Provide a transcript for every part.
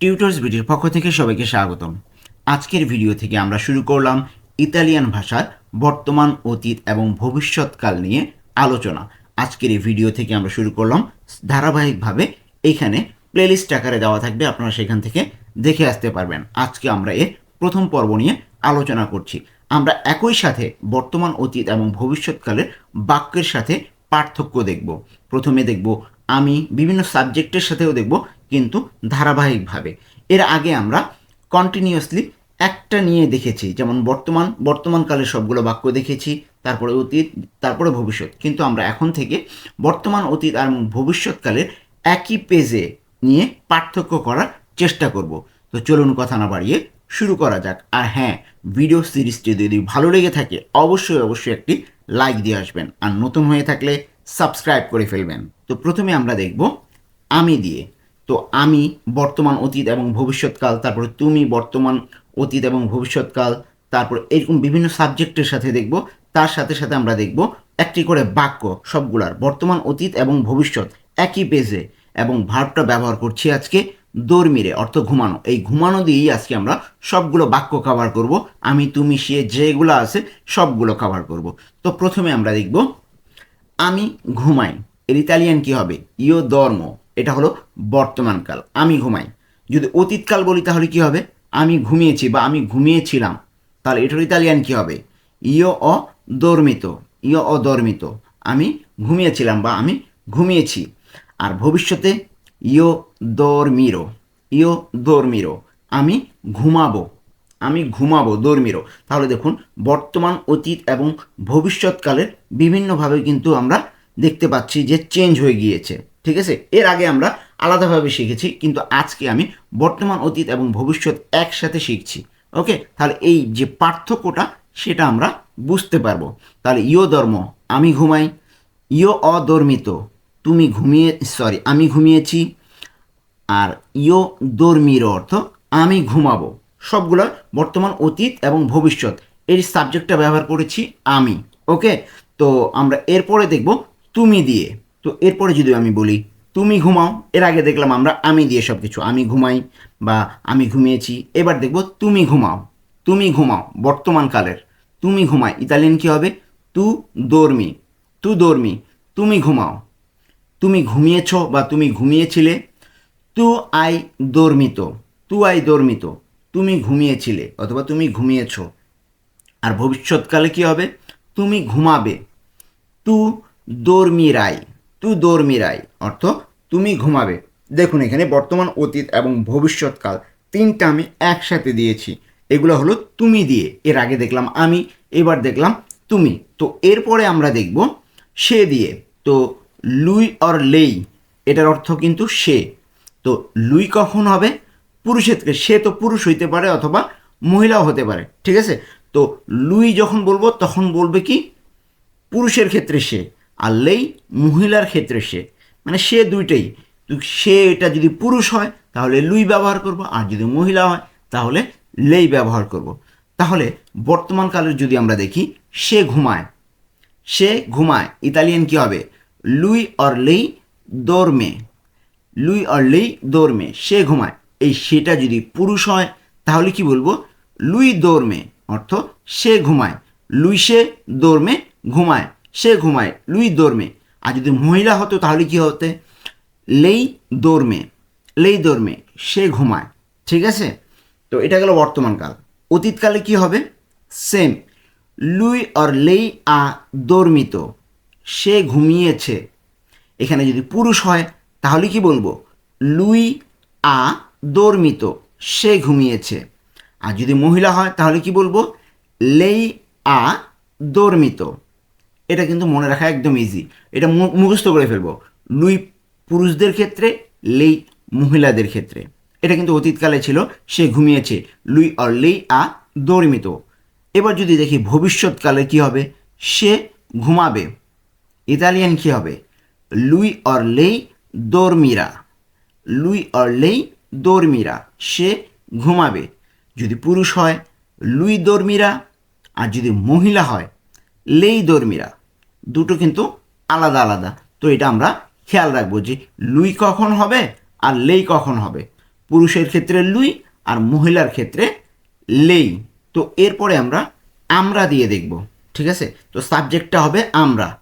Tutors ভিডিওর পক্ষ থেকে সবাইকে স্বাগতম। আজকের ভিডিও থেকে আমরা শুরু করলাম ইতালিয়ান ভাষার বর্তমান, অতীত এবং ভবিষ্যৎকাল নিয়ে আলোচনা। আজকের এই ভিডিও থেকে আমরা শুরু করলাম ধারাবাহিকভাবে। এইখানে প্লেলিস্ট আকারে দেওয়া থাকবে, আপনারা সেখান থেকে দেখে আসতে পারবেন। আজকে আমরা এর প্রথম পর্ব নিয়ে আলোচনা করছি। আমরা একই সাথে বর্তমান, অতীত এবং ভবিষ্যৎকালের বাক্যের সাথে পার্থক্য দেখব। প্রথমে দেখব, আমি বিভিন্ন সাবজেক্টের সাথেও দেখব কিন্তু ধারাবাহিকভাবে। এর আগে আমরা কন্টিনিউয়াসলি একটা নিয়ে দেখেছি, যেমন বর্তমান, বর্তমানকালের সবগুলো বাক্য দেখেছি, তারপরে অতীত, তারপরে ভবিষ্যৎ। কিন্তু আমরা এখন থেকে বর্তমান, অতীত আর ভবিষ্যৎকালের একই পেজে নিয়ে পার্থক্য করার চেষ্টা করব। তো চলুন কথা না বাড়িয়ে শুরু করা যাক। আর হ্যাঁ ভিডিও সিরিজটি যদি ভালো লেগে থাকে, অবশ্যই অবশ্যই একটি লাইক দিয়ে আসবেন। আর নতুন হয়ে থাকলে সাবস্ক্রাইব করে ফেলবেন। তো প্রথমে আমরা দেখব আমি দিয়ে। তো আমি বর্তমান অতীত এবং ভবিষ্যৎকাল, তারপরে তুমি বর্তমান অতীত এবং ভবিষ্যৎকাল, তারপর এরকম বিভিন্ন সাবজেক্টের সাথে দেখব, তার সাথে সাথে আমরা দেখব একটি করে বাক্য সবগুলার, বর্তমান অতীত এবং ভবিষ্যৎ একই পেজে এবং ভার্বটা ব্যবহার করছি আজকে দর্মিরে, অর্থ ঘুমানো। এই ঘুমানো দিয়েই আজকে আমরা সবগুলো বাক্য কভার করব, আমি, তুমি, সে, যেগুলো আছে সবগুলো কভার করব। তো প্রথমে আমরা দেখব, আমি ঘুমাই, এর ইতালিয়ান কী হবে? ইও ধর্ম এটা হলো বর্তমানকাল, আমি ঘুমাই। যদি অতীতকাল বলি তাহলে কি হবে? আমি ঘুমিয়েছি বা আমি ঘুমিয়েছিলাম, তাহলে এটার ইতালিয়ান কি হবে? ইও অদর্মিত ইও অদর্মিত, আমি ঘুমিয়েছিলাম বা আমি ঘুমিয়েছি। আর ভবিষ্যতে ইও দর্মিরো ইও দর্মিরো, আমি ঘুমাবো আমি ঘুমাবো দর্মিরো। তাহলে দেখুন, বর্তমান, অতীত এবং ভবিষ্যৎকালের বিভিন্নভাবে কিন্তু আমরা দেখতে পাচ্ছি যে চেঞ্জ হয়ে গিয়েছে। ঠিক আছে? এর আগে আমরা আলাদাভাবে শিখেছি, কিন্তু আজকে আমি বর্তমান অতীত এবং ভবিষ্যৎ একসাথে শিখছি। ওকে? তাহলে এই যে পার্থক্যটা, সেটা আমরা বুঝতে পারব। তাহলে ইও ধর্ম, আমি ঘুমাই। ইও অদর্মিত তুমি ঘুমিয়ে সরি আমি ঘুমিয়েছি। আর ইও দর্মির অর্থ, আমি ঘুমাবো। সবগুলো বর্তমান অতীত এবং ভবিষ্যৎ। এর সাবজেক্টটা ব্যবহার করেছি আমি, ওকে? তো আমরা এরপরে দেখব, তুমি দিয়ে। তো এরপরে যদি আমি বলি, তুমি ঘুমাও, এর আগে দেখলাম আমরা আমি দিয়ে সব কিছু আমি ঘুমাই বা আমি ঘুমিয়েছি, এবার দেখব তুমি ঘুমাও তুমি ঘুমাও বর্তমানকালের তুমি ঘুমাই ইতালিয়ান কী হবে? তু দর্মি তু দর্মি, তুমি ঘুমাও, তুমি ঘুমিয়েছ বা তুমি ঘুমিয়েছিলে, তু আই দর্মিত, তু আই দর্মিত, তুমি ঘুমিয়েছিলে অথবা তুমি ঘুমিয়েছ। আর ভবিষ্যৎকালে কি হবে? তুমি ঘুমাবে, তু দর্মিরাই। তু দর্মিরাই অর্থ তুমি ঘুমাবে। দেখুন, এখানে বর্তমান, অতীত এবং ভবিষ্যৎকাল তিনটা আমি একসাথে দিয়েছি। এগুলো হলো তুমি দিয়ে। এর আগে দেখলাম আমি, এবার দেখলাম তুমি। তো এরপরে আমরা দেখব সে দিয়ে। তো লুই অর লেই, এটার অর্থ কিন্তু সে। তো লুই কখন হবে? পুরুষের সে তো পুরুষ হইতে পারে অথবা মহিলাও হতে পারে, ঠিক আছে? তো লুই যখন বলব, তখন বলবে কি? পুরুষের ক্ষেত্রে সে। আর লেই মহিলার ক্ষেত্রে সে মানে সে দুইটাই। সে এটা যদি পুরুষ হয়, তাহলে লুই ব্যবহার করব, আর যদি মহিলা হয়, তাহলে লেই ব্যবহার করব। তাহলে বর্তমানকালের যদি আমরা দেখি, সে ঘুমায়। সে ঘুমায়। ইতালিয়ান কি হবে? লুই অর লেই দোরমে। লুই অর লেই দোরমে। সে ঘুমায়। এই সেটা যদি পুরুষ হয়, তাহলে কি বলব? লুই দোরমে। অর্থ সে ঘুমায়। লুই সে দোরমে ঘুমায়। সে ঘুমায়, লুই দোরমে আর যদি মহিলা হতো তাহলে কি হতে? লেই দোরমে লেই দোরমে সে ঘুমায়, ঠিক আছে? তো এটা গেল বর্তমানকাল অতীতকালে কি হবে? সেম লুই অর লেই আ দর্মিত সে ঘুমিয়েছে। এখানে যদি পুরুষ হয়, তাহলে কি বলব? লুই আ দর্মিত সে ঘুমিয়েছে। আর যদি মহিলা হয়, তাহলে কি বলব? লেই আ দর্মিত এটা কিন্তু মনে রাখা একদম ইজি এটা মুখস্থ করে ফেলব। লুই পুরুষদের ক্ষেত্রে, লেই মহিলাদের ক্ষেত্রে। এটা কিন্তু অতীতকালে ছিল, সে ঘুমিয়েছে। লুই অর লেই আ দর্মিত এবার যদি দেখি ভবিষ্যৎকালে কি হবে, সে ঘুমাবে। ইতালিয়ান কি হবে? লুই অর লেই দর্মিরা লুই অর লেই দর্মিরা সে ঘুমাবে। যদি পুরুষ হয়, লুই দর্মিরা আর যদি মহিলা হয়, লেই দর্মিরা দুটো কিন্তু আলাদা আলাদা। তো এটা আমরা খেয়াল রাখব যে লুই কখন হবে আর লেই কখন হবে। পুরুষের ক্ষেত্রে লুই আর মহিলার ক্ষেত্রে লেই। তো এরপরে আমরা আমরা দিয়ে দেখব, ঠিক আছে? তো সাবজেক্টটা হবে আমরা।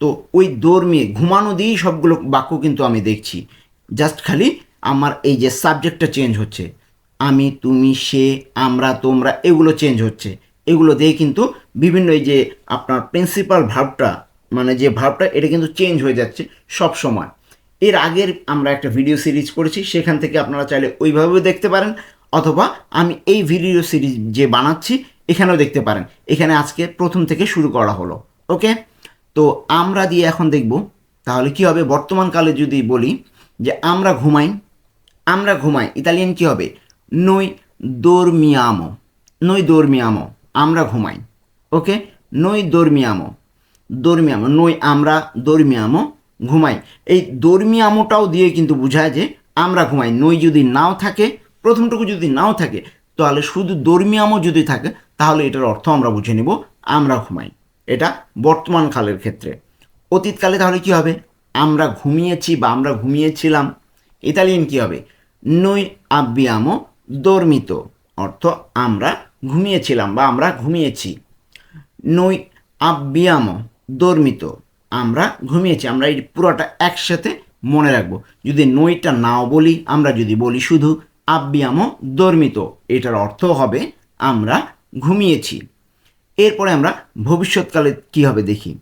তো ওই দৌড়মিয়ে ঘুমানো দিয়েই সবগুলো বাক্য কিন্তু আমি দেখছি। জাস্ট খালি আমার এই যে সাবজেক্টটা চেঞ্জ হচ্ছে। আমি, তুমি, সে, আমরা, তোমরা, এগুলো চেঞ্জ হচ্ছে। এগুলো দিয়ে কিন্তু বিভিন্ন এই যে আপনার প্রিন্সিপাল ভাবটা মানে যে ভাবটা এটা কিন্তু চেঞ্জ হয়ে যাচ্ছে সব সময়। এর আগের আমরা একটা ভিডিও সিরিজ করেছি, সেখান থেকে আপনারা চাইলে ওইভাবেও দেখতে পারেন, অথবা আমি এই ভিডিও সিরিজ যে বানাচ্ছি, এখানেও দেখতে পারেন। এখানে আজকে প্রথম থেকে শুরু করা হলো, ওকে? তো আমরা দিয়ে এখন দেখব, তাহলে কি হবে? বর্তমানকালে যদি বলি যে আমরা ঘুমাই আমরা ঘুমাই, ইতালিয়ান কি হবে? নই দোরমিয়ামো নই দোরমিয়ামো আমরা ঘুমাই ওকে নই দোরমিয়ামো দর্মিয়ামো নই আমরা দর্মিয়ামো ঘুমাই। এই দর্মিয়ামোটাও দিয়ে কিন্তু বোঝায় যে আমরা ঘুমাই। নই যদি নাও থাকে, প্রথমটুকু যদি নাও থাকে, তাহলে শুধু দর্মিয়ামো যদি থাকে, তাহলে এটার অর্থ আমরা বুঝে নিব, আমরা ঘুমাই। এটা বর্তমান কালের ক্ষেত্রে। অতীতকালে তাহলে কি হবে? আমরা ঘুমিয়েছি বা আমরা ঘুমিয়েছিলাম। ইতালিয়ান কি হবে? নই আব্বিয়ামো দর্মিত অর্থ আমরা ঘুমিয়েছিলাম বা আমরা ঘুমিয়েছি। নই আব্বিয়ামো, দর্মিত। আমরা ঘুমিয়েছি, আমরা এই পুরোটা একসাথে মনে রাখব। যদি নইটা নাও বলি, আমরা যদি বলি শুধু আব্বিয়ামো, দর্মিত, এটার অর্থ হবে আমরা ঘুমিয়েছি। এরপরে আমরা ভবিষ্যৎকালে কি হবে দেখি।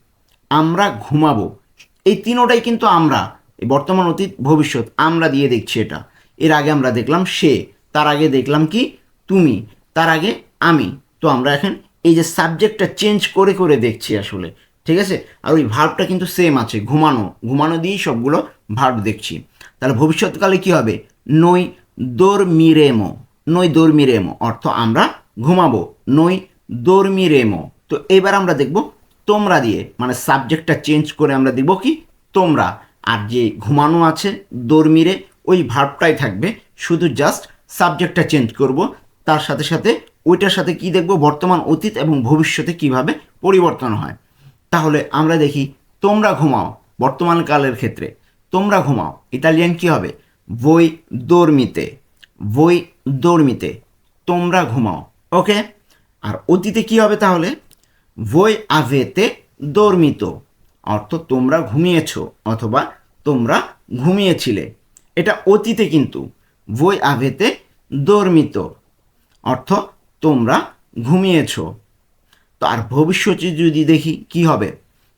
আমরা ঘুমাবো। এই তিনোটাই কিন্তু আমরা বর্তমান অতীত, ভবিষ্যৎ, আমরা দিয়ে দেখছি এটা। এর আগে আমরা দেখলাম সে, তার আগে দেখলাম কি? তুমি, তার আগে আমি। তো আমরা এখন এই যে সাবজেক্টটা চেঞ্জ করে করে দেখছি আসলে, ঠিক আছে? আর ওই ভার্বটা কিন্তু সেম আছে, ঘুমানো। ঘুমানো দিয়েই সবগুলো ভার্ব দেখছি। তাহলে ভবিষ্যৎকালে কি হবে? নই দোরমিরেমো। নই দোরমিরেমো অর্থ আমরা ঘুমাবো। নই দোরমিরেমো। তো এবার আমরা দেখব তোমরা দিয়ে মানে সাবজেক্টটা চেঞ্জ করে আমরা দেখব কি? তোমরা। আর যে ঘুমানো আছে, দর্মিরে, ওই ভার্বটাই থাকবে। শুধু জাস্ট সাবজেক্টটা চেঞ্জ করব। তার সাথে সাথে ওইটার সাথে কি দেখব? বর্তমান অতীত এবং ভবিষ্যতে কীভাবে পরিবর্তন হয়? তাহলে আমরা দেখি, তোমরা ঘুমাও বর্তমান কালের ক্ষেত্রে। তোমরা ঘুমাও, ইতালিয়ান কি হবে? বই দর্মিতে বই দর্মিতে তোমরা ঘুমাও ওকে? আর অতীতে কি হবে তাহলে? বই আভেতে দর্মিত অর্থ তোমরা ঘুমিয়েছ অথবা তোমরা ঘুমিয়েছিলে। এটা অতীতে কিন্তু বই আভেতে দর্মিত অর্থ তোমরা ঘুমিয়েছ। তো আর ভবিষ্যতে যদি দেখি, কি হবে?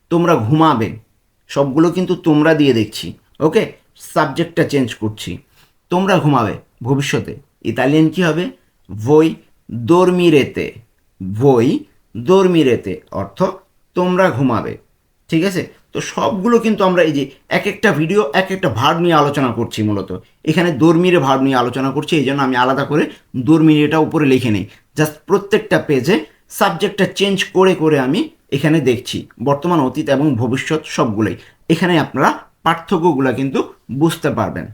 তোমরা ঘুমাবে। সবগুলো কিন্তু তোমরা দিয়ে দেখছি, ওকে? সাবজেক্টটা চেঞ্জ করছি। তোমরা ঘুমাবে ভবিষ্যতে। ইতালিয়ান কি হবে? বই দর্মিরেতে বই দর্মিরেতে অর্থ তোমরা ঘুমাবে। ঠিক আছে? তো সবগুলো কিন্তু আমরা এই যে এক একটা ভিডিও এক একটা ভার্ব নিয়ে আলোচনা করছি মূলত। এখানে দর্মিরে ভার্ব নিয়ে আলোচনা করছি, এই জন্য আমি আলাদা করে দর্মিরেটা উপরে লিখে নিই। জাস্ট প্রত্যেকটা পেজে সাবজেক্টটা চেঞ্জ করে করে আমি এখানে দেখছি, বর্তমান, অতীত এবং ভবিষ্যৎ সবগুলোই। এখানে আপনারা পার্থক্যগুলো কিন্তু বুঝতে পারবেন।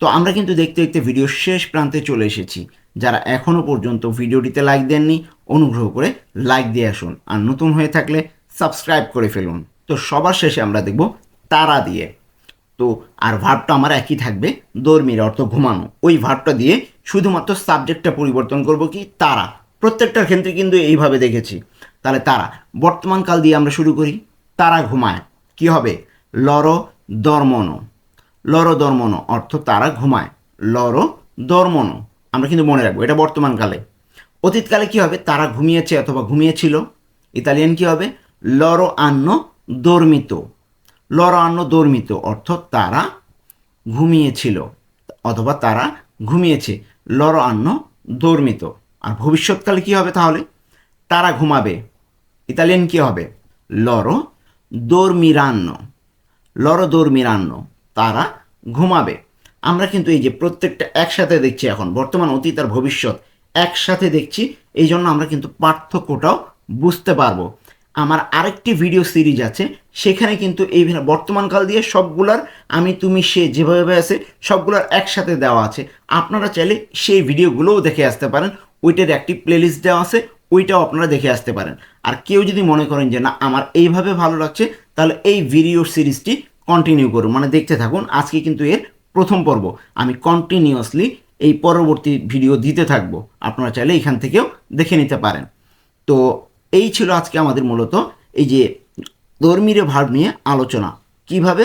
তো আমরা কিন্তু দেখতে দেখতে ভিডিও শেষ প্রান্তে চলে এসেছি। যারা এখনও পর্যন্ত ভিডিওটিতে লাইক দেননি, অনুগ্রহ করে লাইক দিয়ে আসুন। আর নতুন হয়ে থাকলে সাবস্ক্রাইব করে ফেলুন। তো সবার শেষে আমরা দেখব তারা দিয়ে। তো আর ভার্বটা আমার একই থাকবে দর্মির অর্থ ঘুমানো। ওই ভার্বটা দিয়ে শুধুমাত্র সাবজেক্টটা পরিবর্তন করব কি? তারা। প্রত্যেকটার ক্ষেত্রে কিন্তু এইভাবে দেখেছি। তাহলে তারা। বর্তমান কাল দিয়ে আমরা শুরু করি। তারা ঘুমায়। কি হবে? লর দর্মন। লর দর্মন অর্থ তারা ঘুমায়। লর দর্মন। আমরা কিন্তু মনে রাখব, এটা বর্তমান কালে। অতীতকালে কি হবে? তারা ঘুমিয়েছে অথবা ঘুমিয়েছিল। ইতালিয়ান কি হবে? লর আন্ন দর্মিত লর আন্ন দর্মিত অর্থ তারা ঘুমিয়েছিল, অথবা তারা ঘুমিয়েছে লর আন্ন দর্মিত। আর ভবিষ্যৎকালে কি হবে তাহলে? তারা ঘুমাবে। ইতালিয়ান কি হবে? লর দর্মিরান্ন লর দর্মিরান্ন, তারা ঘুমাবে। আমরা কিন্তু এই যে প্রত্যেকটা একসাথে দেখছি এখন, বর্তমান অতীত আর ভবিষ্যৎ একসাথে দেখছি, এই জন্য আমরা কিন্তু পার্থক্যটাও বুঝতে পারব। আমার আরেকটি ভিডিও সিরিজ আছে, সেখানে কিন্তু এই বর্তমানকাল দিয়ে সবগুলার আমি, তুমি, সে যেভাবে আছে, সবগুলার একসাথে দেওয়া আছে। আপনারা চাইলে সেই ভিডিওগুলোও দেখে আসতে পারেন। ওইটার একটি প্লেলিস্ট দেওয়া আছে, ওইটাও আপনারা দেখে আসতে পারেন। আর কেউ যদি মনে করেন যে, না, আমার এইভাবে ভালো লাগছে, তাহলে এই ভিডিও সিরিজটি কন্টিনিউ করুন। মানে দেখতে থাকুন, আজকে কিন্তু এর প্রথম পর্ব। আমি কন্টিনিউয়াসলি এই পরবর্তী ভিডিও দিতে থাকব। আপনারা চাইলে এখান থেকেও দেখে নিতে পারেন। তো এই ছিল আজকে আমাদের মূলত এই যে ধর্মীয় ভাব নিয়ে আলোচনা। কীভাবে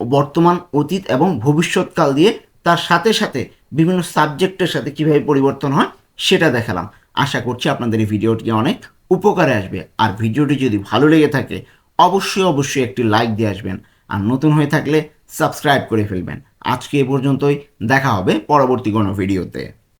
বর্তমান অতীত এবং ভবিষ্যৎকাল দিয়ে তার সাথে সাথে বিভিন্ন সাবজেক্টের সাথে কীভাবে পরিবর্তন হয় সেটা দেখালাম। আশা করছি আপনাদের এই ভিডিওটি অনেক উপকারে আসবে। আর ভিডিওটি যদি ভালো লেগে থাকে, অবশ্যই অবশ্যই একটি লাইক দিয়ে আসবেন। আর নতুন হয়ে থাকলে সাবস্ক্রাইব করে ফেলবেন। আজকে এ পর্যন্তই, দেখা হবে পরবর্তী কোনো ভিডিওতে।